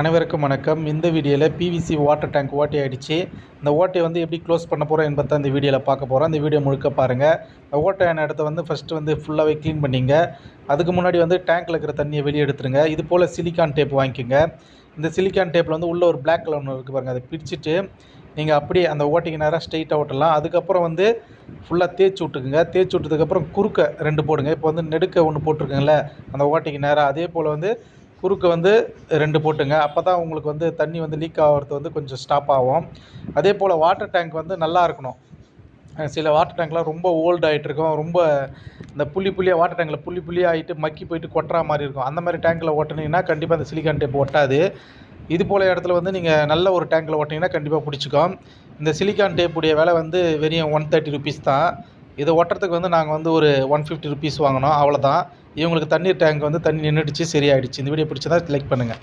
அனைவருக்கும் வணக்கம். இந்த வீடியோவில் பிவிசி வாட்டர் டேங்க் ஓட்டை ஆகிடுச்சு இந்த ஓட்டையை வந்து எப்படி க்ளோஸ் பண்ண போகிறோம் என்பதை இந்த வீடியோவில் பார்க்க போகிறோம் இந்த வீடியோ முழுக்க பாருங்கள் இந்த ஓட்டையான இடத்த வந்து ஃபஸ்ட்டு வந்து ஃபுல்லாகவே க்ளீன் பண்ணிங்க. அதுக்கு முன்னாடி வந்து டேங்க்கில் இருக்கிற தண்ணியை வெளியே எடுத்துருங்க. இது போல் சிலிக்கான் டேப் வாங்கிக்கோங்க. இந்த சிலிக்கான் டேப்பில் வந்து உள்ளே ஒரு பிளாக் கலர் ஒன்று இருக்குது பாருங்கள் அதை பிரிச்சுட்டு நீங்கள் அப்படியே அந்த ஓட்டைக்கு நேராக ஸ்ட்ரைட்டாக ஓட்டலாம். அதுக்கப்புறம் வந்து ஃபுல்லாக தேய்ச்சி விட்டுக்குங்க. தேய்ச்சி விட்டதுக்கப்புறம் குறுக்க ரெண்டு போடுங்க. இப்போ வந்து நெடுக்க ஒன்று போட்டிருக்குங்களே அந்த ஓட்டைக்கு நேராக அதே போல் வந்து குறுக்கு வந்து ரெண்டு போட்டுங்க. அப்போ தான் உங்களுக்கு வந்து தண்ணி வந்து லீக் ஆகிறது வந்து கொஞ்சம் ஸ்டாப் ஆகும். அதே போல் வாட்டர் டேங்க் வந்து நல்லா இருக்கணும். சில வாட்டர் டேங்க்லாம் ரொம்ப ஓல்டு ஆகிட்டு இருக்கும். ரொம்ப இந்த புள்ளி புள்ளியாக வாட்டர் டேங்கில் புள்ளி புள்ளியாக ஆகிட்டு மக்கி போயிட்டு கொட்டுற மாதிரி இருக்கும். அந்த மாதிரி டேங்க்கில் ஓட்டினீங்கன்னா கண்டிப்பாக அந்த சிலிக்கான் டேப் ஒட்டாது. இது போல் இடத்துல வந்து நீங்கள் நல்ல ஒரு டேங்க்கில் ஓட்டினீங்கன்னா கண்டிப்பாக பிடிச்சிக்கும். இந்த சிலிக்கான் டேப்புடைய விலை வந்து வெறும் ஒன் தேர்ட்டி ருபீஸ் தான். இதை ஒட்டுறதுக்கு வந்து நாங்கள் வந்து ஒரு ஒன் ஃபிஃப்டி ருபீஸ் வாங்கினோம். அவ்வளோதான் இவங்களுக்கு தண்ணீர் டேங்க் வந்து தண்ணி நின்றுடுச்சு சரியாயிடுச்சு. இந்த வீடியோ பிடிச்சதா லைக் பண்ணுங்கள்